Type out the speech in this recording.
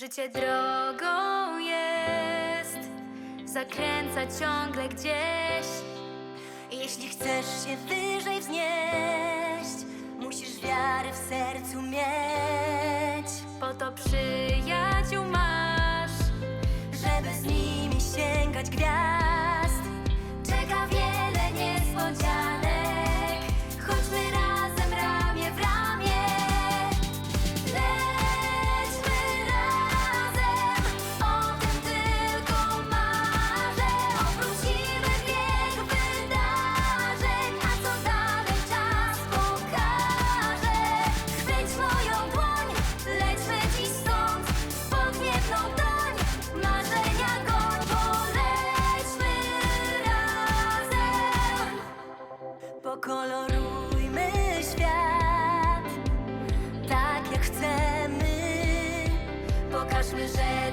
Życie drogą jest, zakręca ciągle gdzieś. Jeśli chcesz się wyżej wznieść, musisz wiarę w sercu mieć, Pokolorujmy świat tak jak chcemy. Pokażmy, że